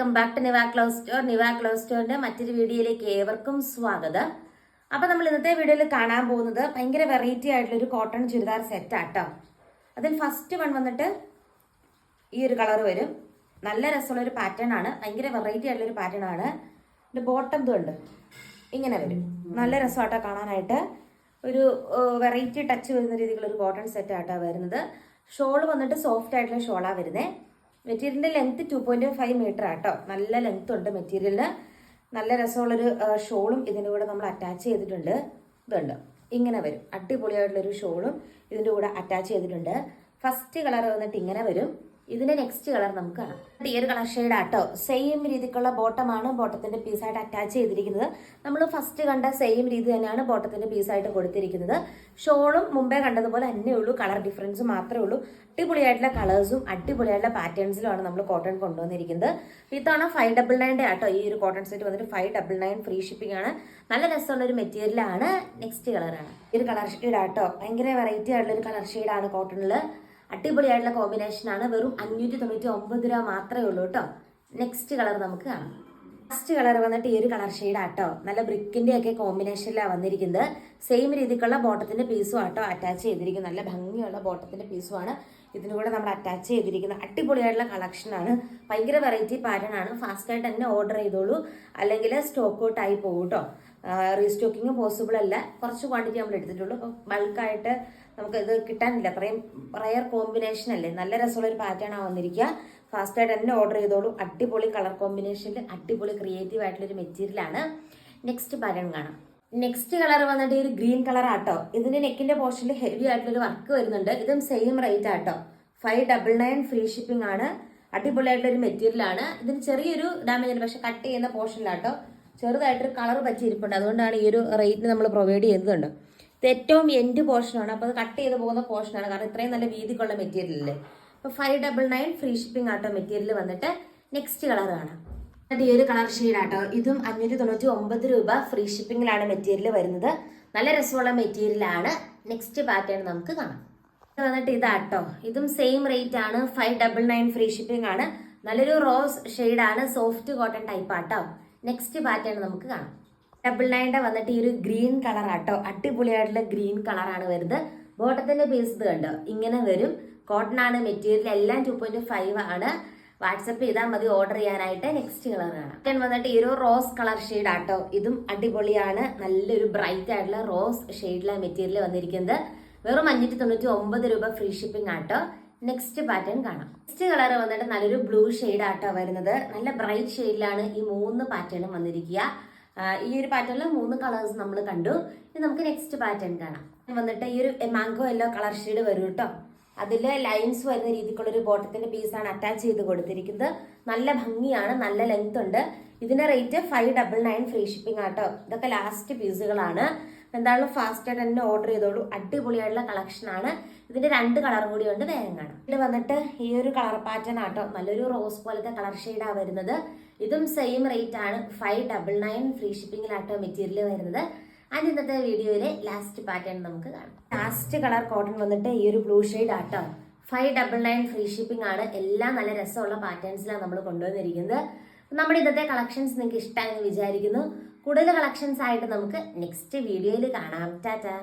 Welcome back to Niva close store Niva close സ്റ്റോറിന്റെ മറ്റൊരു വീഡിയോയിലേക്ക് ഏവർക്കും സ്വാഗതം. അപ്പൊ നമ്മൾ ഇന്നത്തെ വീഡിയോയിൽ കാണാൻ പോകുന്നത് ഭയങ്കര വെറൈറ്റി ആയിട്ടുള്ള ഒരു കോട്ടൺ ചുരിദാർ സെറ്റ് ആട്ടോ. അതിൽ ഫസ്റ്റ് വൺ വന്നിട്ട് ഈ ഒരു കളർ വരും. നല്ല രസമുള്ള ഒരു പാറ്റേൺ ആണ്. ഭയങ്കര വെറൈറ്റി ആയിട്ടുള്ള ഒരു പാറ്റേൺ ആണ്. ഇതിന്റെ ബോട്ടം ഉണ്ട്. ഇങ്ങനെ വരും. നല്ല രസമാട്ടോ കാണാനായിട്ട്. ഒരു വെറൈറ്റി ടച്ച് വരുന്ന രീതിയിലുള്ള ഒരു കോട്ടൺ സെറ്റ് ആട്ടോ വരുന്നത്. ഷോൾ വന്നിട്ട് സോഫ്റ്റ് ആയിട്ടുള്ള ഷോളാണ് വരുന്നത് മെറ്റീരിയലിന്റെ length two point five metre ആട്ടോ. നല്ല ലെങ്ത് ഉണ്ട് മെറ്റീരിയലിന് നല്ല രസമുള്ളൊരു ഷോളും ഇതിന്റെ കൂടെ നമ്മൾ അറ്റാച്ച് ചെയ്തിട്ടുണ്ട്. ഇതുണ്ട്. ഇങ്ങനെ വരും. അടിപൊളിയായിട്ടുള്ളൊരു ഷോളും ഇതിന്റെ കൂടെ അറ്റാച്ച് ചെയ്തിട്ടുണ്ട്. ഫസ്റ്റ് കളർ വന്നിട്ട് ഇങ്ങനെ വരും. ഇതിന്റെ നെക്സ്റ്റ് കളർ നമുക്ക് കാണാം. ഈ ഒരു കളർ ഷെയ്ഡ് ആട്ടോ. സെയിം രീതിക്കുള്ള ബോട്ടമാണ് ബോട്ടത്തിന്റെ പീസായിട്ട് അറ്റാച്ച് ചെയ്തിരിക്കുന്നത്. നമ്മൾ ഫസ്റ്റ് കണ്ട സെയിം രീതി തന്നെയാണ് ബോട്ടത്തിന്റെ പീസായിട്ട് കൊടുത്തിരിക്കുന്നത്. ഷോളും മുമ്പേ കണ്ടതുപോലെ തന്നെ ഉള്ളൂ. കളർ ഡിഫറൻസ് മാത്രമേ ഉള്ളൂ. അടിപൊളിയായിട്ടുള്ള കളേഴ്സും അടിപൊളിയായിട്ടുള്ള പാറ്റേൺസിലുമാണ് നമ്മൾ കോട്ടൺ കൊണ്ടുവന്നിരിക്കുന്നത്. ഇത്തവണ ഫൈവ് ഡബിൾ നയന്റെ ആട്ടോ. ഈ ഒരു കോട്ടൺ സെറ്റ് വന്നിട്ട് five double nine free shipping ആണ്. നല്ല രസമുള്ള ഒരു മെറ്റീരിയലാണ് നെക്സ്റ്റ് കളറാണ് ഈ ഒരു കളർ ഷെയ്ഡ് ആട്ടോ. ഭയങ്കര വെറൈറ്റി ആയിട്ടുള്ള ഒരു കളർ ഷെയ്ഡാണ് കോട്ടണിൽ അടിപൊളിയായിട്ടുള്ള കോമ്പിനേഷൻ ആണ്. വെറും അഞ്ഞൂറ്റി തൊണ്ണൂറ്റി ഒമ്പത് രൂപ മാത്രമേ ഉള്ളൂ കേട്ടോ. നെക്സ്റ്റ് കളർ നമുക്ക് കാണാം. ഫസ്റ്റ് കളർ വന്നിട്ട് ഈ ഒരു കളർ ഷെയ്ഡ് ആട്ടോ. നല്ല ബ്രിക്കിന്റെ ഒക്കെ കോമ്പിനേഷനിലാണ് വന്നിരിക്കുന്നത്. സെയിം രീതിക്കുള്ള ബോട്ടത്തിന്റെ പീസും ആട്ടോ അറ്റാച്ച് ചെയ്തിരിക്കുന്നത്. നല്ല ഭംഗിയുള്ള ബോട്ടത്തിന്റെ പീസുമാണ് ഇതിന് കൂടെ നമ്മൾ അറ്റാച്ച് ചെയ്തിരിക്കുന്ന അടിപൊളിയായിട്ടുള്ള കളക്ഷനാണ് ഭയങ്കര വെറൈറ്റി പാറ്റേൺ ആണ്. ഫാസ്റ്റായിട്ട് തന്നെ ഓർഡർ ചെയ്തോളൂ. അല്ലെങ്കിൽ സ്റ്റോക്ക് ഔട്ട് ആയി പോകും കേട്ടോ. റീസ്റ്റോക്കിങ് പോസിബിൾ അല്ല. കുറച്ച് ക്വാണ്ടിറ്റി നമ്മൾ എടുത്തിട്ടുള്ളൂ. ബൾക്കായിട്ട് നമുക്ക് ഇത് കിട്ടാനില്ല. അത്രയും റയർ കോമ്പിനേഷൻ അല്ലേ? നല്ല രസമുള്ള ഒരു പാറ്റേൺ ആണ് വന്നിരിക്കുക ഫാസ്റ്റായിട്ട് തന്നെ ഓർഡർ ചെയ്തോളൂ. അടിപൊളി കളർ കോമ്പിനേഷനിൽ അടിപൊളി ക്രിയേറ്റീവ് ആയിട്ടുള്ള ഒരു മെറ്റീരിയലാണ് നെക്സ്റ്റ് പാറ്റേൺ കാണാം. നെക്സ്റ്റ് കളർ വന്നിട്ട് ഒരു ഗ്രീൻ കളർ ആട്ടോ. ഇതിന് നെക്കിന്റെ പോർഷനിൽ ഹെവി ആയിട്ടുള്ള ഒരു വർക്ക് വരുന്നുണ്ട്. ഇതും സെയിം റേറ്റ് ആട്ടോ. Five double nine free shipping ആണ്. അടിപൊളിയായിട്ടുള്ള ഒരു മെറ്റീരിയൽ ആണ്. ഇതിന് ചെറിയൊരു ഡാമേജ് ഉണ്ട്. പക്ഷെ കട്ട് ചെയ്യുന്ന പോർഷനിലാട്ടോ ചെറുതായിട്ടൊരു കളർ പറ്റിയിരിപ്പുണ്ട്. അതുകൊണ്ടാണ് ഈ ഒരു റേറ്റിന് നമ്മൾ പ്രൊവൈഡ് ഇത് ഏറ്റവും എൻഡ് പോർഷനാണ് അപ്പോൾ അത് കട്ട് ചെയ്ത് പോകുന്ന പോർഷനാണ് കാരണം ഇത്രയും നല്ല വീതിക്കുള്ള മെറ്റീരിയൽ അല്ലേ അപ്പോൾ five double nine free shipping ആട്ടോ മെറ്റീരിയൽ വന്നിട്ട് നെക്സ്റ്റ് കളർ കാണാം. ഈ ഒരു കളർ ഷെയ്ഡ് ആട്ടോ. ഇതും അഞ്ഞൂറ്റി തൊണ്ണൂറ്റി ഒമ്പത് രൂപ ഫ്രീ ഷിപ്പിംഗിലാണ് മെറ്റീരിയൽ വരുന്നത്. നല്ല രസമുള്ള മെറ്റീരിയൽ ആണ്. നെക്സ്റ്റ് പാറ്റേൺ നമുക്ക് കാണാം. വന്നിട്ട് ഇതാട്ടോ. ഇതും സെയിം റേറ്റ് ആണ്. Five double nine free shipping ആണ്. നല്ലൊരു റോസ് ഷെയ്ഡ് ആണ്. സോഫ്റ്റ് കോട്ടൺ ടൈപ്പ് ആട്ടോ. നെക്സ്റ്റ് പാറ്റേൺ നമുക്ക് കാണാം. ഡബിൾ നയന്റെ വന്നിട്ട് ഈ ഒരു ഗ്രീൻ കളർ ആട്ടോ. അടിപൊളിയായിട്ടുള്ള ഗ്രീൻ കളറാണ് വരുന്നത്. ബോട്ടത്തിന്റെ ബേസ് ഇത് കണ്ടോ? ഇങ്ങനെ വരും. കോട്ടൺ ആണ് മെറ്റീരിയൽ എല്ലാം ടു പോയിന്റ് ഫൈവ് ആണ്. വാട്സപ്പ് ചെയ്താൽ മതി ഓർഡർ ചെയ്യാനായിട്ട് നെക്സ്റ്റ് കളർ കാണാം. ഞാൻ വന്നിട്ട് ഈ ഒരു റോസ് കളർ ഷെയ്ഡ് ആട്ടോ. ഇതും അടിപൊളിയാണ്. നല്ലൊരു ബ്രൈറ്റ് ആയിട്ടുള്ള റോസ് ഷെയ്ഡിലെ മെറ്റീരിയൽ വന്നിരിക്കുന്നത്. വെറും അഞ്ഞൂറ്റി തൊണ്ണൂറ്റി ഒമ്പത് രൂപ ഫ്രീ ഷിപ്പിംഗ് ആട്ടോ. നെക്സ്റ്റ് പാറ്റേൺ കാണാം. നെക്സ്റ്റ് കളർ വന്നിട്ട് നല്ലൊരു ബ്ലൂ ഷെയ്ഡ് ആട്ടോ വരുന്നത്. നല്ല ബ്രൈറ്റ് ഷെയ്ഡിലാണ് ഈ മൂന്ന് പാറ്റേണും വന്നിരിക്കുക. ഈ ഒരു പാറ്റേണിൽ മൂന്ന് കളേഴ്സ് നമ്മൾ കണ്ടു. ഇനി നമുക്ക് നെക്സ്റ്റ് പാറ്റേൺ കാണാം. വന്നിട്ട് ഈ ഒരു മാംഗോ യെല്ലോ കളർ ഷെയ്ഡ് വരും കേട്ടോ അതിൽ ലൈൻസ് വരുന്ന രീതിക്കുള്ള ഒരു ബോട്ടത്തിന്റെ പീസാണ് അറ്റാച്ച് ചെയ്ത് കൊടുത്തിരിക്കുന്നത്. നല്ല ഭംഗിയാണ് നല്ല ലെങ്ത് ഉണ്ട്. ഇതിന്റെ rate five double nine free shipping ആട്ടോ ഇതൊക്കെ ലാസ്റ്റ് പീസുകളാണ് എന്തായാലും ഫാസ്റ്റ് ആയിട്ട് തന്നെ ഓർഡർ ചെയ്തോളൂ. അടിപൊളിയായിട്ടുള്ള കളക്ഷനാണ് ഇതിന്റെ രണ്ട് കളർ കൂടി ഉണ്ട് വേഗം കാണാം. ഇതിൽ വന്നിട്ട് ഈ ഒരു കളർ പാറ്റേൺ ആട്ടോ നല്ലൊരു റോസ് പോലത്തെ കളർ ഷെയ്ഡാണ് വരുന്നത്. ഇതും സെയിം റേറ്റ് ആണ് ഫൈവ് ഡബിൾ നയൻ ഫ്രീ ഷിപ്പിംഗിലാട്ടോ മെറ്റീരിയൽ വരുന്നത്. ആൻഡ് ഇന്നത്തെ വീഡിയോയിലെ ലാസ്റ്റ് പാറ്റേൺ നമുക്ക് കാണാം. ലാസ്റ്റ് കളർ കോട്ടൺ വന്നിട്ട് ഈ ഒരു ബ്ലൂ ഷെയ്ഡ് ആട്ടോ. Five double nine free shipping ആണ്. എല്ലാം നല്ല രസമുള്ള പാറ്റേൺസിലാണ് നമ്മൾ കൊണ്ടുവന്നിരിക്കുന്നത്. നമ്മുടെ ഇന്നത്തെ കളക്ഷൻസ് നിങ്ങൾക്ക് ഇഷ്ടമായെന്ന് വിചാരിക്കുന്നു. കൂടുതൽ കളക്ഷൻസ് ആയിട്ട് നമുക്ക് നെക്സ്റ്റ് വീഡിയോയിൽ കാണാം. ടാറ്റാ.